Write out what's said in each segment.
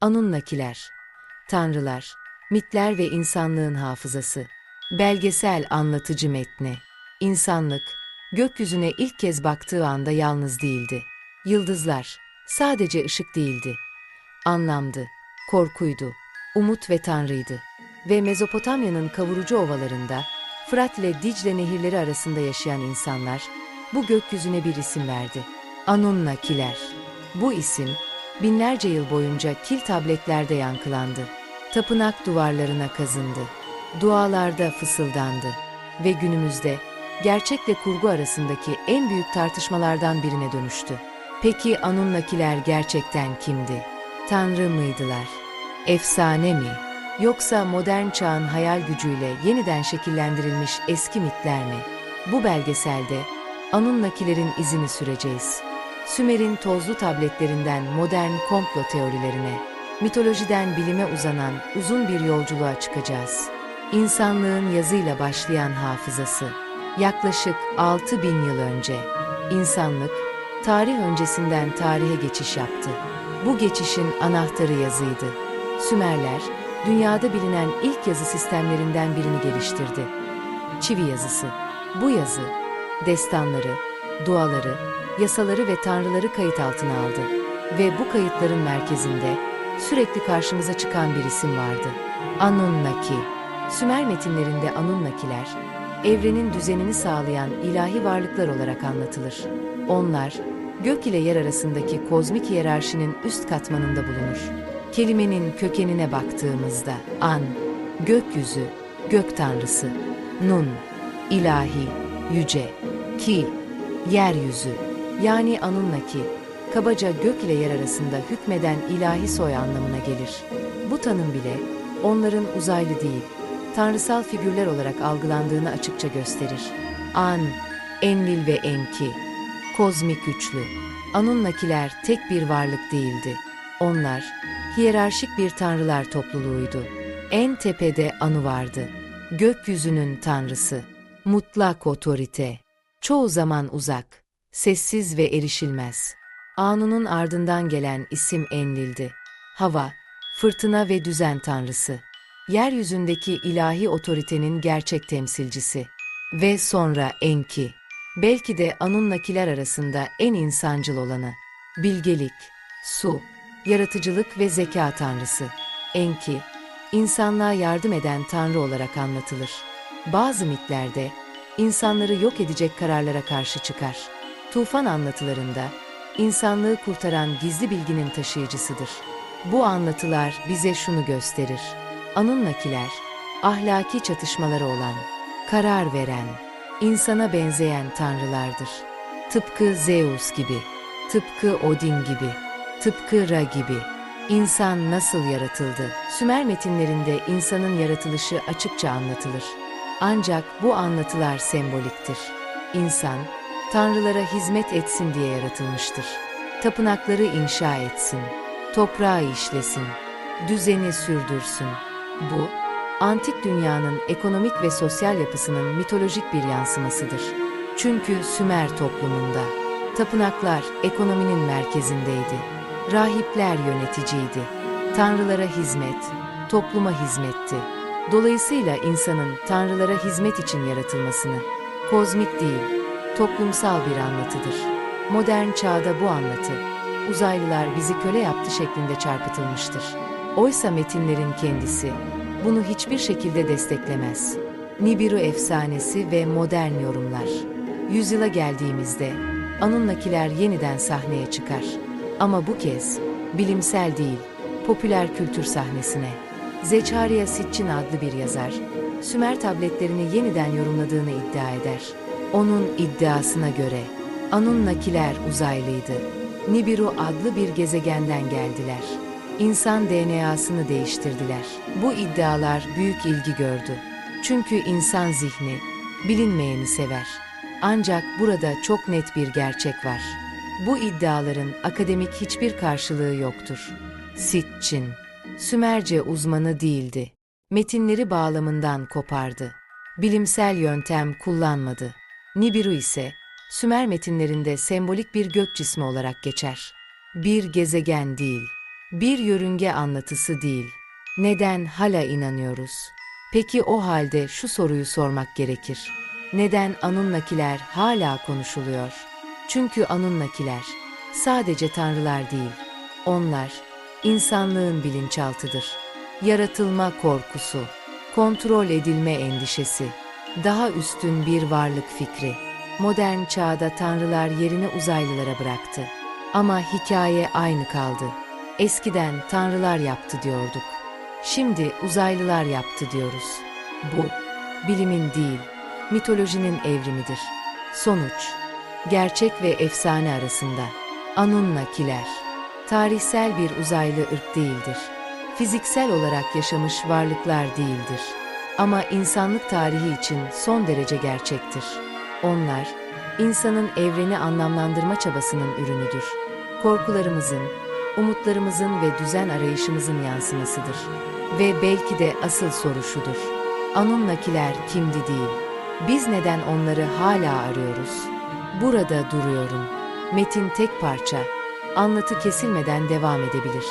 Anunnakiler, tanrılar, mitler ve insanlığın hafızası. Belgesel anlatıcı metni. İnsanlık, gökyüzüne ilk kez baktığı anda yalnız değildi. Yıldızlar, sadece ışık değildi. Anlamdı, korkuydu, umut ve tanrıydı. Ve Mezopotamya'nın kavurucu ovalarında, Fırat ile Dicle nehirleri arasında yaşayan insanlar, bu gökyüzüne bir isim verdi. Anunnakiler. Bu isim, binlerce yıl boyunca kil tabletlerde yankılandı. Tapınak duvarlarına kazındı. Dualarda fısıldandı. Ve günümüzde gerçekle kurgu arasındaki en büyük tartışmalardan birine dönüştü. Peki Anunnakiler gerçekten kimdi? Tanrı mıydılar? Efsane mi? Yoksa modern çağın hayal gücüyle yeniden şekillendirilmiş eski mitler mi? Bu belgeselde Anunnakilerin izini süreceğiz. Sümer'in tozlu tabletlerinden modern komplo teorilerine, mitolojiden bilime uzanan uzun bir yolculuğa çıkacağız. İnsanlığın yazıyla başlayan hafızası. Yaklaşık 6000 yıl önce insanlık tarih öncesinden tarihe geçiş yaptı. Bu geçişin anahtarı yazıydı. Sümerler dünyada bilinen ilk yazı sistemlerinden birini geliştirdi. Çivi yazısı. Bu yazı destanları, duaları, yasaları ve tanrıları kayıt altına aldı. Ve bu kayıtların merkezinde sürekli karşımıza çıkan bir isim vardı. Anunnaki. Sümer metinlerinde Anunnakiler, evrenin düzenini sağlayan ilahi varlıklar olarak anlatılır. Onlar, gök ile yer arasındaki kozmik hiyerarşinin üst katmanında bulunur. Kelimenin kökenine baktığımızda An, gökyüzü, gök tanrısı, Nun, ilahi, yüce, Ki, yeryüzü, yani Anunnaki, kabaca gök ile yer arasında hükmeden ilahi soy anlamına gelir. Bu tanım bile onların uzaylı değil, tanrısal figürler olarak algılandığını açıkça gösterir. An, Enlil ve Enki, kozmik üçlü. Anunnakiler tek bir varlık değildi. Onlar, hiyerarşik bir tanrılar topluluğuydu. En tepede Anu vardı. Gökyüzünün tanrısı. Mutlak otorite. Çoğu zaman uzak, sessiz ve erişilmez. Anu'nun ardından gelen isim Enlil'di. Hava, fırtına ve düzen tanrısı. Yeryüzündeki ilahi otoritenin gerçek temsilcisi. Ve sonra Enki. Belki de Anunnakiler arasında en insancıl olanı. Bilgelik, su, yaratıcılık ve zeka tanrısı. Enki, insanlığa yardım eden tanrı olarak anlatılır. Bazı mitlerde insanları yok edecek kararlara karşı çıkar. Tufan anlatılarında insanlığı kurtaran gizli bilginin taşıyıcısıdır. Bu anlatılar bize şunu gösterir. Anunnakiler, ahlaki çatışmaları olan, karar veren, insana benzeyen tanrılardır. Tıpkı Zeus gibi, tıpkı Odin gibi, tıpkı Ra gibi. İnsan nasıl yaratıldı? Sümer metinlerinde insanın yaratılışı açıkça anlatılır. Ancak bu anlatılar semboliktir. İnsan, tanrılara hizmet etsin diye yaratılmıştır. Tapınakları inşa etsin, toprağı işlesin, düzeni sürdürsün. Bu, antik dünyanın ekonomik ve sosyal yapısının mitolojik bir yansımasıdır. Çünkü Sümer toplumunda tapınaklar ekonominin merkezindeydi. Rahipler yöneticiydi. Tanrılara hizmet, topluma hizmetti. Dolayısıyla insanın tanrılara hizmet için yaratılmasını, kozmik değil, toplumsal bir anlatıdır. Modern çağda bu anlatı, uzaylılar bizi köle yaptı şeklinde çarpıtılmıştır. Oysa metinlerin kendisi bunu hiçbir şekilde desteklemez. Nibiru efsanesi ve modern yorumlar. Yüzyıla geldiğimizde Anunnakiler yeniden sahneye çıkar. Ama bu kez bilimsel değil, popüler kültür sahnesine. Zecharia Sitchin adlı bir yazar, Sümer tabletlerini yeniden yorumladığını iddia eder. Onun iddiasına göre Anunnakiler uzaylıydı. Nibiru adlı bir gezegenden geldiler. İnsan DNA'sını değiştirdiler. Bu iddialar büyük ilgi gördü. Çünkü insan zihni bilinmeyeni sever. Ancak burada çok net bir gerçek var. Bu iddiaların akademik hiçbir karşılığı yoktur. Sitchin, Sümerce uzmanı değildi. Metinleri bağlamından kopardı. Bilimsel yöntem kullanmadı. Nibiru ise Sümer metinlerinde sembolik bir gök cismi olarak geçer. Bir gezegen değil, Bir yörünge anlatısı değil. Neden hala inanıyoruz? Peki o halde şu soruyu sormak gerekir. Neden Anunnakiler hala konuşuluyor? Çünkü Anunnakiler sadece tanrılar değil. Onlar insanlığın bilinçaltıdır. Yaratılma korkusu, kontrol edilme endişesi, daha üstün bir varlık fikri. Modern çağda tanrılar yerini uzaylılara bıraktı. Ama hikaye aynı kaldı. Eskiden tanrılar yaptı diyorduk. Şimdi uzaylılar yaptı diyoruz. Bu bilimin değil, mitolojinin evrimidir. Sonuç gerçek ve efsane arasında. Anunnakiler tarihsel bir uzaylı ırk değildir. Fiziksel olarak yaşamış varlıklar değildir. Ama insanlık tarihi için son derece gerçektir. Onlar, insanın evreni anlamlandırma çabasının ürünüdür. Korkularımızın, umutlarımızın ve düzen arayışımızın yansımasıdır. Ve belki de asıl soru şudur. Anunnakiler kimdi değil. Biz neden onları hala arıyoruz? Burada duruyorum. Metin tek parça. Anlatı kesilmeden devam edebilir.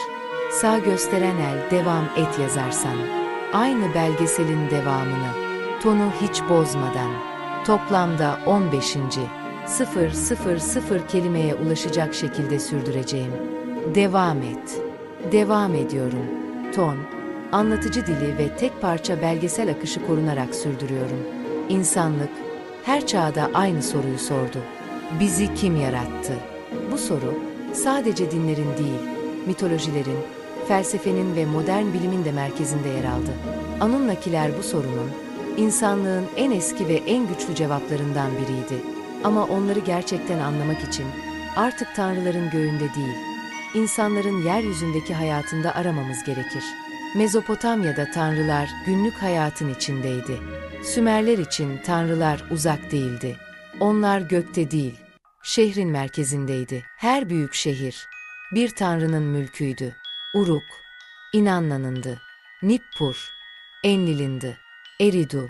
Sağ gösteren el devam et yazarsan. Aynı belgeselin devamını. Tonu hiç bozmadan. Toplamda 15. 000 kelimeye ulaşacak şekilde sürdüreceğim. Devam et. Devam ediyorum. Ton, anlatıcı dili ve tek parça belgesel akışı korunarak sürdürüyorum. İnsanlık her çağda aynı soruyu sordu. Bizi kim yarattı? Bu soru sadece dinlerin değil, mitolojilerin, felsefenin ve modern bilimin de merkezinde yer aldı. Anunnakiler bu sorunun insanlığın en eski ve en güçlü cevaplarından biriydi. Ama onları gerçekten anlamak için artık tanrıların göğünde değil, insanların yeryüzündeki hayatında aramamız gerekir. Mezopotamya'da tanrılar günlük hayatın içindeydi. Sümerler için tanrılar uzak değildi. Onlar gökte değil, şehrin merkezindeydi. Her büyük şehir bir tanrının mülküydü. Uruk, İnanlanındı. Nippur, Enlilindi. Eridu,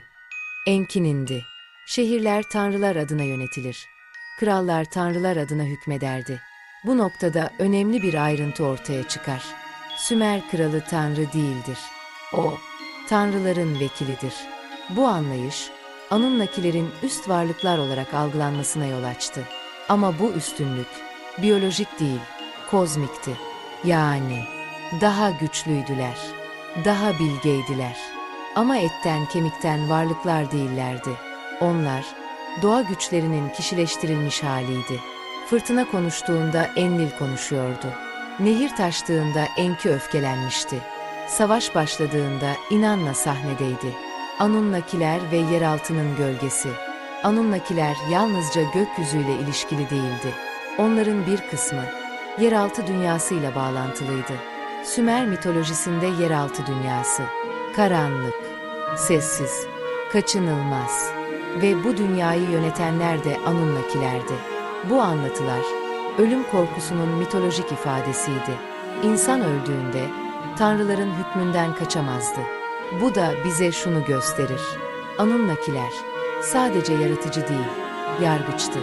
Enkinindi. Şehirler tanrılar adına yönetilir. Krallar tanrılar adına hükmederdi. Bu noktada önemli bir ayrıntı ortaya çıkar. Sümer kralı tanrı değildir. O, tanrıların vekilidir. Bu anlayış, Anunnakilerin üst varlıklar olarak algılanmasına yol açtı. Ama bu üstünlük, biyolojik değil, kozmikti. Yani, daha güçlüydüler, daha bilgeydiler. Ama etten kemikten varlıklar değillerdi. Onlar, doğa güçlerinin kişileştirilmiş haliydi. Fırtına konuştuğunda Enlil konuşuyordu. Nehir taştığında Enki öfkelenmişti. Savaş başladığında İnanna sahnedeydi. Anunnakiler ve yeraltının gölgesi. Anunnakiler yalnızca gökyüzüyle ilişkili değildi. Onların bir kısmı yeraltı dünyasıyla bağlantılıydı. Sümer mitolojisinde yeraltı dünyası, karanlık, sessiz, kaçınılmaz ve bu dünyayı yönetenler de Anunnakilerdi. Bu anlatılar ölüm korkusunun mitolojik ifadesiydi. İnsan öldüğünde tanrıların hükmünden kaçamazdı. Bu da bize şunu gösterir. Anunnakiler sadece yaratıcı değil, yargıçtı.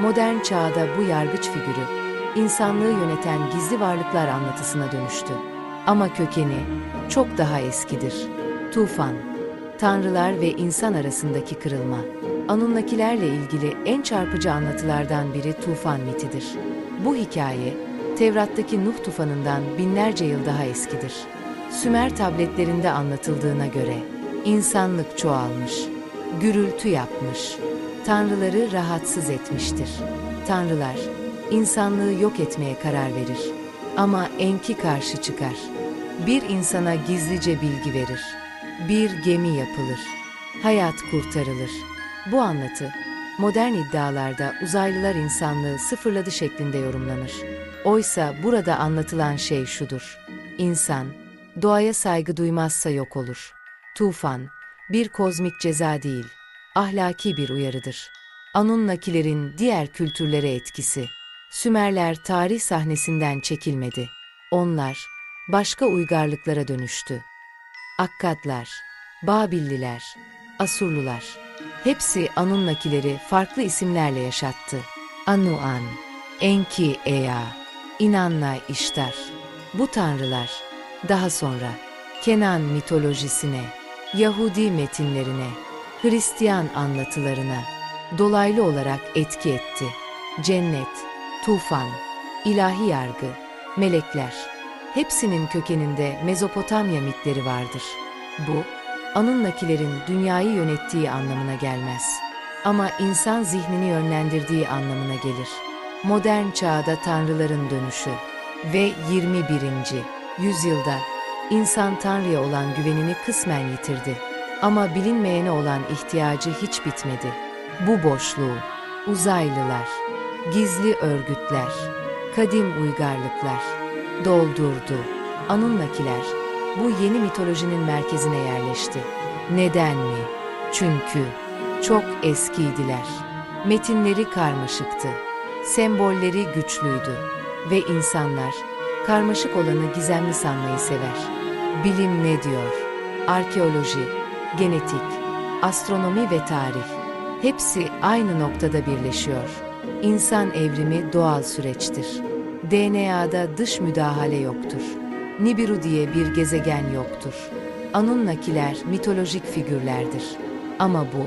Modern çağda bu yargıç figürü insanlığı yöneten gizli varlıklar anlatısına dönüştü. Ama kökeni çok daha eskidir. Tufan, tanrılar ve insan arasındaki kırılma. Anunnakilerle ilgili en çarpıcı anlatılardan biri tufan mitidir. Bu hikaye, Tevrat'taki Nuh tufanından binlerce yıl daha eskidir. Sümer tabletlerinde anlatıldığına göre insanlık çoğalmış, gürültü yapmış, tanrıları rahatsız etmiştir. Tanrılar insanlığı yok etmeye karar verir. Ama Enki karşı çıkar. Bir insana gizlice bilgi verir. Bir gemi yapılır. Hayat kurtarılır. Bu anlatı modern iddialarda uzaylılar insanlığı sıfırladı şeklinde yorumlanır. Oysa burada anlatılan şey şudur. İnsan doğaya saygı duymazsa yok olur. Tufan bir kozmik ceza değil, ahlaki bir uyarıdır. Anunnakilerin diğer kültürlere etkisi. Sümerler tarih sahnesinden çekilmedi. Onlar başka uygarlıklara dönüştü. Akkadlar, Babilliler, Asurlular. Hepsi Anunnakileri farklı isimlerle yaşattı. Anuan, Enki Ea, İnanna İştar. Bu tanrılar daha sonra Kenan mitolojisine, Yahudi metinlerine, Hristiyan anlatılarına dolaylı olarak etki etti. Cennet, tufan, ilahi yargı, melekler hepsinin kökeninde Mezopotamya mitleri vardır. Bu, Anunnakilerin dünyayı yönettiği anlamına gelmez. Ama insan zihnini yönlendirdiği anlamına gelir. Modern çağda tanrıların dönüşü ve 21. yüzyılda insan Tanrı'ya olan güvenini kısmen yitirdi. Ama bilinmeyene olan ihtiyacı hiç bitmedi. Bu boşluğu uzaylılar, gizli örgütler, kadim uygarlıklar doldurdu. Anunnakiler bu yeni mitolojinin merkezine yerleşti. Neden mi? Çünkü çok eskiydiler. Metinleri karmaşıktı. Sembolleri güçlüydü ve insanlar karmaşık olanı gizemli sanmayı sever. Bilim ne diyor? Arkeoloji, genetik, astronomi ve tarih hepsi aynı noktada birleşiyor. İnsan evrimi doğal süreçtir. DNA'da dış müdahale yoktur. Nibiru diye bir gezegen yoktur. Anunnakiler mitolojik figürlerdir. Ama bu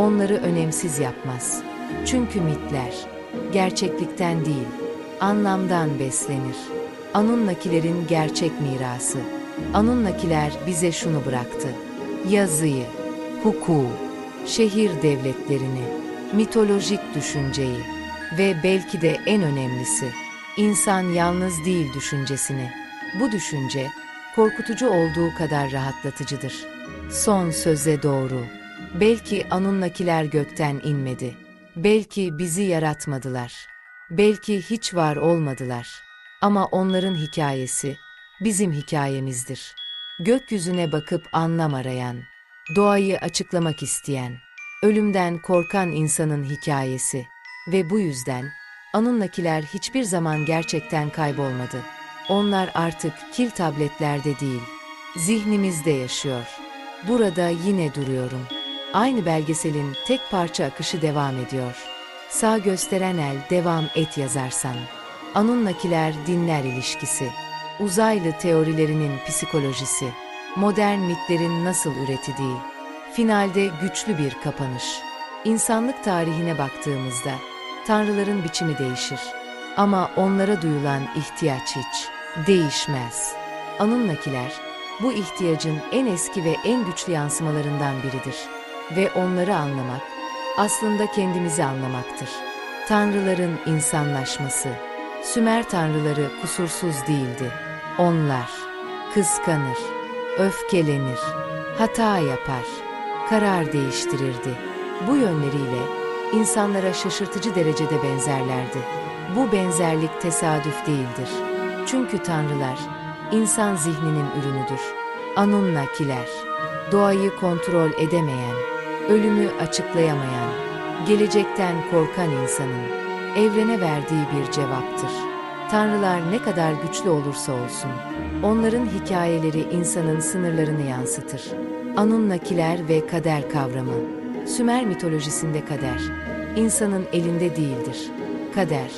onları önemsiz yapmaz. Çünkü mitler gerçeklikten değil, anlamdan beslenir. Anunnakilerin gerçek mirası. Anunnakiler bize şunu bıraktı. Yazıyı, hukuku, şehir devletlerini, mitolojik düşünceyi ve belki de en önemlisi, insan yalnız değil düşüncesini. Bu düşünce, korkutucu olduğu kadar rahatlatıcıdır. Son söze doğru. Belki Anunnakiler gökten inmedi. Belki bizi yaratmadılar. Belki hiç var olmadılar. Ama onların hikayesi bizim hikayemizdir. Gökyüzüne bakıp anlam arayan, doğayı açıklamak isteyen, ölümden korkan insanın hikayesi ve bu yüzden Anunnakiler hiçbir zaman gerçekten kaybolmadı. Onlar artık kil tabletlerde değil, zihnimizde yaşıyor. Burada yine duruyorum. Aynı belgeselin tek parça akışı devam ediyor. Sağ gösteren el devam et yazarsan. Anunnakiler dinler ilişkisi. Uzaylı teorilerinin psikolojisi. Modern mitlerin nasıl üretildiği. Finalde güçlü bir kapanış. İnsanlık tarihine baktığımızda tanrıların biçimi değişir. Ama onlara duyulan ihtiyaç hiç değişmez. Anunnakiler bu ihtiyacın en eski ve en güçlü yansımalarından biridir. Ve onları anlamak aslında kendimizi anlamaktır. Tanrıların insanlaşması. Sümer tanrıları kusursuz değildi. Onlar kıskanır, öfkelenir, hata yapar, karar değiştirirdi. Bu yönleriyle insanlara şaşırtıcı derecede benzerlerdi. Bu benzerlik tesadüf değildir. Çünkü tanrılar insan zihninin ürünüdür. Anunnakiler, doğayı kontrol edemeyen, ölümü açıklayamayan, gelecekten korkan insanın evrene verdiği bir cevaptır. Tanrılar ne kadar güçlü olursa olsun, onların hikayeleri insanın sınırlarını yansıtır. Anunnakiler ve kader kavramı. Sümer mitolojisinde kader, insanın elinde değildir. Kader,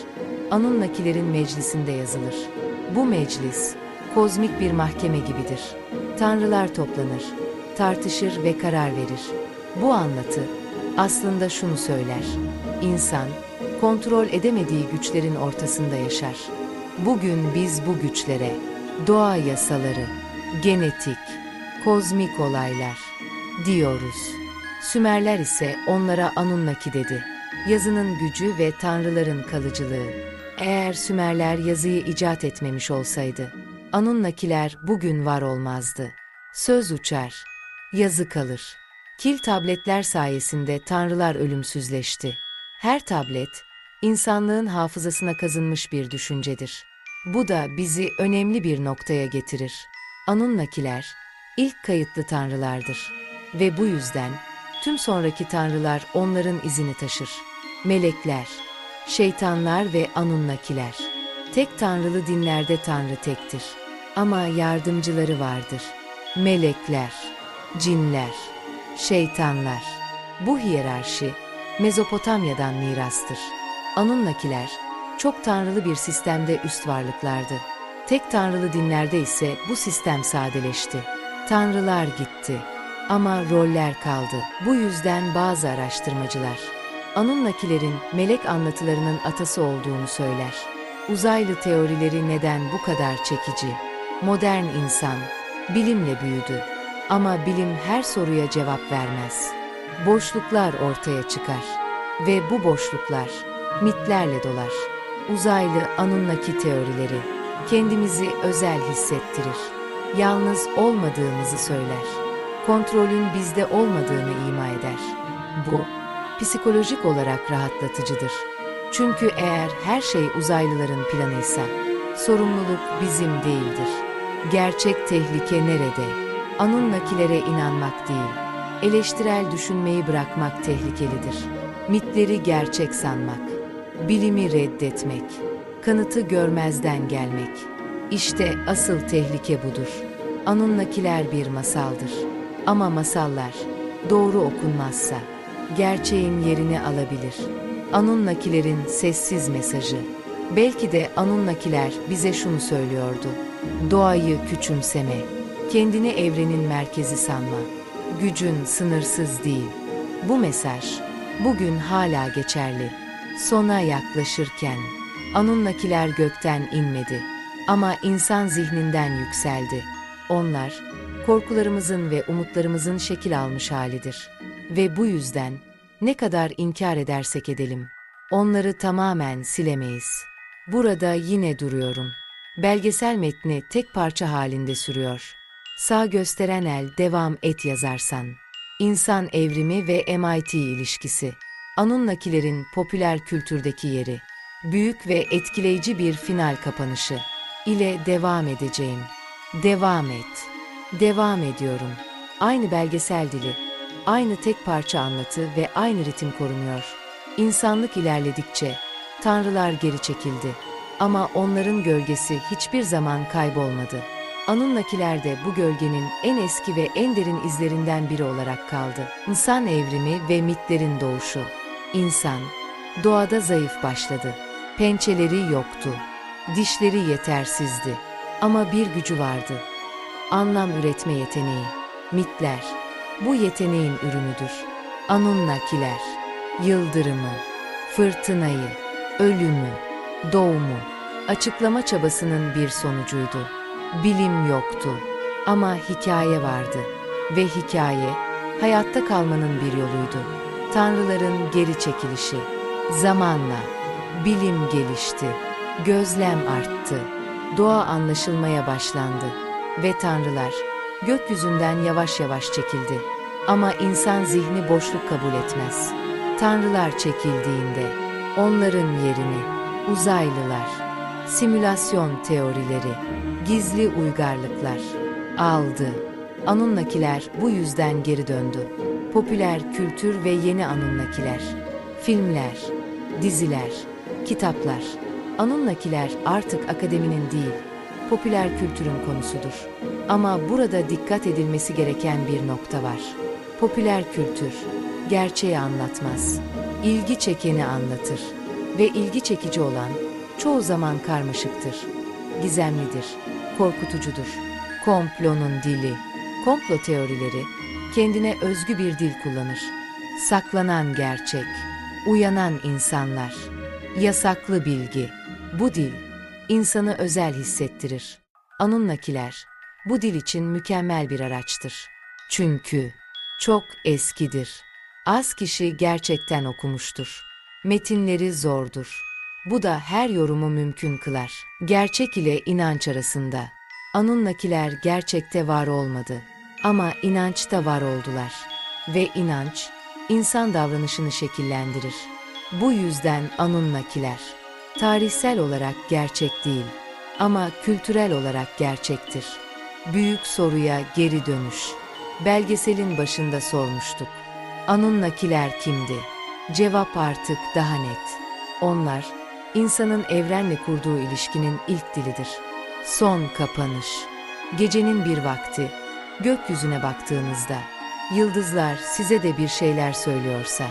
Anunnakilerin meclisinde yazılır. Bu meclis, kozmik bir mahkeme gibidir. Tanrılar toplanır, tartışır ve karar verir. Bu anlatı aslında şunu söyler. İnsan, kontrol edemediği güçlerin ortasında yaşar. Bugün biz bu güçlere, doğa yasaları, genetik, kozmik olaylar diyoruz. Sümerler ise onlara Anunnaki dedi. Yazının gücü ve tanrıların kalıcılığı. Eğer Sümerler yazıyı icat etmemiş olsaydı, Anunnakiler bugün var olmazdı. Söz uçar, yazı kalır. Kil tabletler sayesinde tanrılar ölümsüzleşti. Her tablet, insanlığın hafızasına kazınmış bir düşüncedir. Bu da bizi önemli bir noktaya getirir. Anunnakiler, ilk kayıtlı tanrılardır. Ve bu yüzden tüm sonraki tanrılar onların izini taşır. Melekler, şeytanlar ve Anunnakiler. Tek tanrılı dinlerde tanrı tektir. Ama yardımcıları vardır. Melekler, cinler, şeytanlar. Bu hiyerarşi Mezopotamya'dan mirastır. Anunnakiler çok tanrılı bir sistemde üst varlıklardı. Tek tanrılı dinlerde ise bu sistem sadeleşti. Tanrılar gitti. Ama roller kaldı. Bu yüzden bazı araştırmacılar Anunnakilerin melek anlatılarının atası olduğunu söyler. Uzaylı teorileri neden bu kadar çekici? Modern insan bilimle büyüdü. Ama bilim her soruya cevap vermez. Boşluklar ortaya çıkar ve bu boşluklar mitlerle dolar. Uzaylı Anunnaki teorileri kendimizi özel hissettirir. Yalnız olmadığımızı söyler. Kontrolün bizde olmadığını ima eder. Bu psikolojik olarak rahatlatıcıdır. Çünkü eğer her şey uzaylıların planıysa, sorumluluk bizim değildir. Gerçek tehlike nerede? Anunnakilere inanmak değil, eleştirel düşünmeyi bırakmak tehlikelidir. Mitleri gerçek sanmak, bilimi reddetmek, kanıtı görmezden gelmek. İşte asıl tehlike budur. Anunnakiler bir masaldır. Ama masallar doğru okunmazsa gerçeğin yerini alabilir. Anunnakilerin sessiz mesajı. Belki de Anunnakiler bize şunu söylüyordu. Doğayı küçümseme, kendini evrenin merkezi sanma. Gücün sınırsız değil. Bu mesaj bugün hala geçerli. Sona yaklaşırken Anunnakiler gökten inmedi ama insan zihninden yükseldi. Onlar korkularımızın ve umutlarımızın şekil almış halidir. Ve bu yüzden ne kadar inkar edersek edelim, onları tamamen silemeyiz. Burada yine duruyorum. Belgesel metni tek parça halinde sürüyor. Sağ gösteren el devam et yazarsan. İnsan evrimi ve MIT ilişkisi. Anunnakilerin popüler kültürdeki yeri. Büyük ve etkileyici bir final kapanışı. ile devam edeceğim. Devam et. Devam ediyorum. Aynı belgesel dili, aynı tek parça anlatı ve aynı ritim korunuyor. İnsanlık ilerledikçe tanrılar geri çekildi ama onların gölgesi hiçbir zaman kaybolmadı. Anunnakiler de bu gölgenin en eski ve en derin izlerinden biri olarak kaldı. İnsan evrimi ve mitlerin doğuşu. İnsan, doğada zayıf başladı. Pençeleri yoktu. Dişleri yetersizdi. Ama bir gücü vardı. Anlam üretme yeteneği. Mitler, bu yeteneğin ürünüdür. Anunnakiler, yıldırımı, fırtınayı, ölümü, doğumu, açıklama çabasının bir sonucuydu. Bilim yoktu. Ama hikaye vardı. Ve hikaye hayatta kalmanın bir yoluydu. Tanrıların geri çekilişi. Zamanla bilim gelişti, gözlem arttı, doğa anlaşılmaya başlandı ve tanrılar gökyüzünden yavaş yavaş çekildi. Ama insan zihni boşluk kabul etmez. Tanrılar çekildiğinde onların yerini uzaylılar, simülasyon teorileri, gizli uygarlıklar aldı. Anunnakiler bu yüzden geri döndü. Popüler kültür ve yeni Anunnakiler, filmler, diziler, kitaplar. Anunnakiler artık akademinin değil, popüler kültürün konusudur. Ama burada dikkat edilmesi gereken bir nokta var. Popüler kültür gerçeği anlatmaz. İlgi çekeni anlatır ve ilgi çekici olan çoğu zaman karmaşıktır. Gizemlidir, korkutucudur. Komplonun dili, komplo teorileri kendine özgü bir dil kullanır. Saklanan gerçek, uyanan insanlar, yasaklı bilgi. Bu dil insanı özel hissettirir. Anunnakiler bu dil için mükemmel bir araçtır. Çünkü çok eskidir. Az kişi gerçekten okumuştur. Metinleri zordur. Bu da her yorumu mümkün kılar. Gerçek ile inanç arasında. Anunnakiler gerçekte var olmadı. Ama inançta var oldular. Ve inanç, insan davranışını şekillendirir. Bu yüzden Anunnakiler, tarihsel olarak gerçek değil ama kültürel olarak gerçektir. Büyük soruya geri dönüş. Belgeselin başında sormuştuk. Anunnakiler kimdi? Cevap artık daha net. Onlar, insanın evrenle kurduğu ilişkinin ilk dilidir. Son kapanış. Gecenin bir vakti, gökyüzüne baktığınızda, yıldızlar size de bir şeyler söylüyorsa,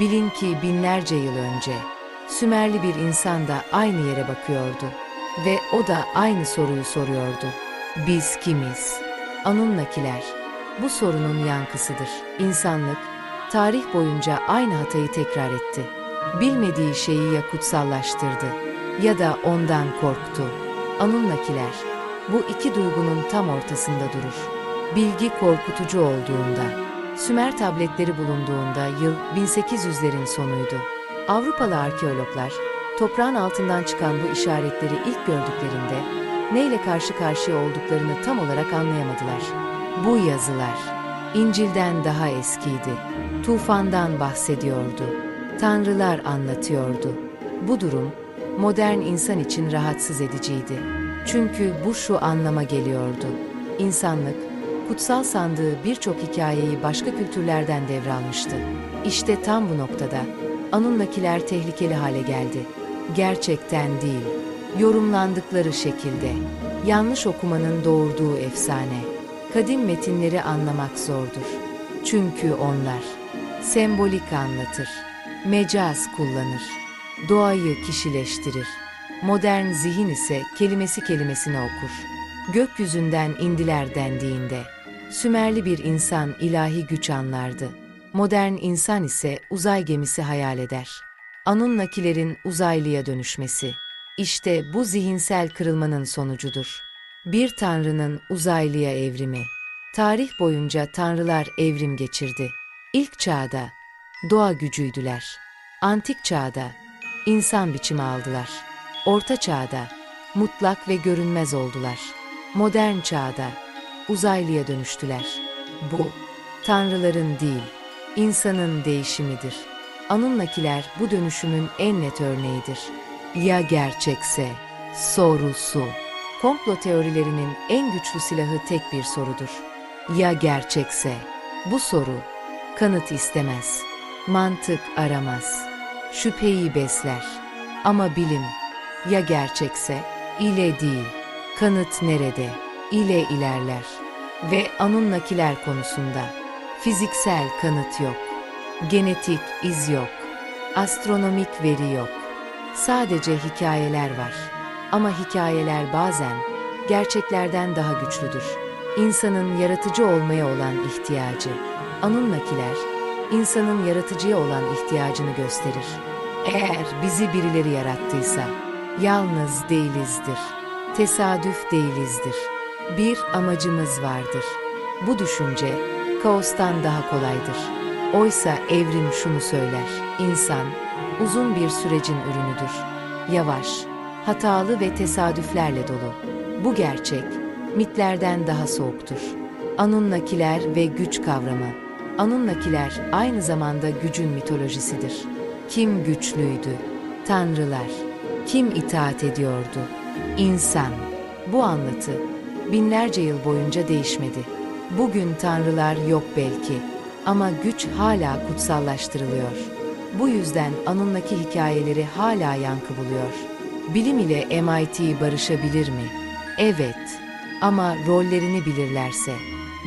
bilin ki binlerce yıl önce, Sümerli bir insan da aynı yere bakıyordu. Ve o da aynı soruyu soruyordu. Biz kimiz? Anunnakiler. Bu sorunun yankısıdır. İnsanlık, tarih boyunca aynı hatayı tekrar etti. Bilmediği şeyi ya kutsallaştırdı ya da ondan korktu. Anunnakiler, bu iki duygunun tam ortasında durur. Bilgi korkutucu olduğunda, Sümer tabletleri bulunduğunda yıl 1800'lerin sonuydu. Avrupalı arkeologlar, toprağın altından çıkan bu işaretleri ilk gördüklerinde neyle karşı karşıya olduklarını tam olarak anlayamadılar. Bu yazılar, İncil'den daha eskiydi. Tufandan bahsediyordu. Tanrılar anlatıyordu. Bu durum, modern insan için rahatsız ediciydi. Çünkü bu şu anlama geliyordu. İnsanlık, kutsal sandığı birçok hikayeyi başka kültürlerden devralmıştı. İşte tam bu noktada Anunnakiler tehlikeli hale geldi. Gerçekten değil, yorumlandıkları şekilde. Yanlış okumanın doğurduğu efsane. Kadim metinleri anlamak zordur. Çünkü onlar sembolik anlatır, mecaz kullanır, doğayı kişileştirir. Modern zihin ise kelimesi kelimesine okur. Gökyüzünden indiler dendiğinde, Sümerli bir insan ilahi güç anlardı. Modern insan ise uzay gemisi hayal eder. Anunnakilerin uzaylıya dönüşmesi. İşte bu zihinsel kırılmanın sonucudur. Bir tanrının uzaylıya evrimi. Tarih boyunca tanrılar evrim geçirdi. İlk çağda doğa gücüydüler. Antik çağda insan biçimi aldılar. Orta çağda mutlak ve görünmez oldular. Modern çağda uzaylıya dönüştüler. Bu tanrıların değil, insanın değişimidir. Anunnakiler bu dönüşümün en net örneğidir. Ya gerçekse? Sorusu. Komplo teorilerinin en güçlü silahı tek bir sorudur. Ya gerçekse? Bu soru kanıt istemez. Mantık aramaz. Şüpheyi besler. Ama bilim ya gerçekse ile değil. Kanıt nerede? ile ilerler. Ve Anunnakiler konusunda fiziksel kanıt yok. Genetik iz yok. Astronomik veri yok. Sadece hikayeler var. Ama hikayeler bazen gerçeklerden daha güçlüdür. İnsanın yaratıcı olmaya olan ihtiyacı. Anunnakiler, insanın yaratıcıya olan ihtiyacını gösterir. Eğer bizi birileri yarattıysa, yalnız değilizdir. Tesadüf değilizdir. Bir amacımız vardır. Bu düşünce, kaostan daha kolaydır. Oysa evrim şunu söyler. İnsan, uzun bir sürecin ürünüdür. Yavaş, hatalı ve tesadüflerle dolu. Bu gerçek, mitlerden daha soğuktur. Anunnakiler ve güç kavramı. Anunnakiler aynı zamanda gücün mitolojisidir. Kim güçlüydü? Tanrılar. Kim itaat ediyordu? İnsan. Bu anlatı binlerce yıl boyunca değişmedi. Bugün tanrılar yok belki ama güç hala kutsallaştırılıyor. Bu yüzden Anunnaki hikayeleri hala yankı buluyor. Bilim ile MIT barışabilir mi? Evet. Ama rollerini bilirlerse.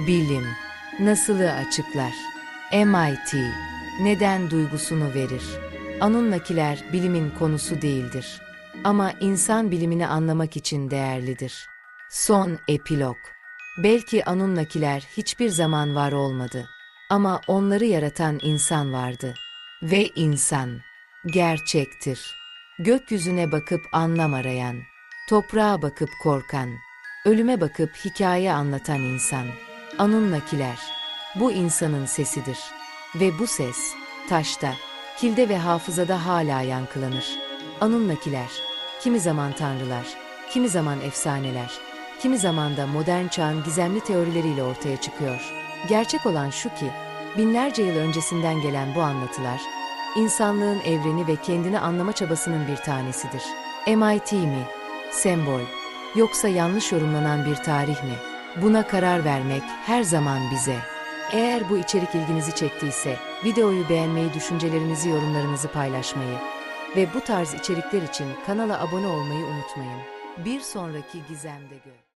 Bilim nasılı açıklar? MIT neden duygusunu verir? Anunnakiler bilimin konusu değildir. Ama insan bilimini anlamak için değerlidir. Son epilog. Belki Anunnakiler hiçbir zaman var olmadı. Ama onları yaratan insan vardı. Ve insan gerçektir. Gökyüzüne bakıp anlam arayan, toprağa bakıp korkan, ölüme bakıp hikaye anlatan insan. Anunnakiler bu insanın sesidir. Ve bu ses taşta, kilde ve hafızada hala yankılanır. Anunnakiler, kimi zaman tanrılar, kimi zaman efsaneler, kimi zaman da modern çağın gizemli teorileriyle ortaya çıkıyor. Gerçek olan şu ki, binlerce yıl öncesinden gelen bu anlatılar, insanlığın evreni ve kendini anlama çabasının bir tanesidir. MIT mi? Sembol. Yoksa yanlış yorumlanan bir tarih mi? Buna karar vermek her zaman bize. Eğer bu içerik ilginizi çektiyse, videoyu beğenmeyi, düşüncelerinizi, yorumlarınızı paylaşmayı ve bu tarz içerikler için kanala abone olmayı unutmayın. Bir sonraki gizemde gör.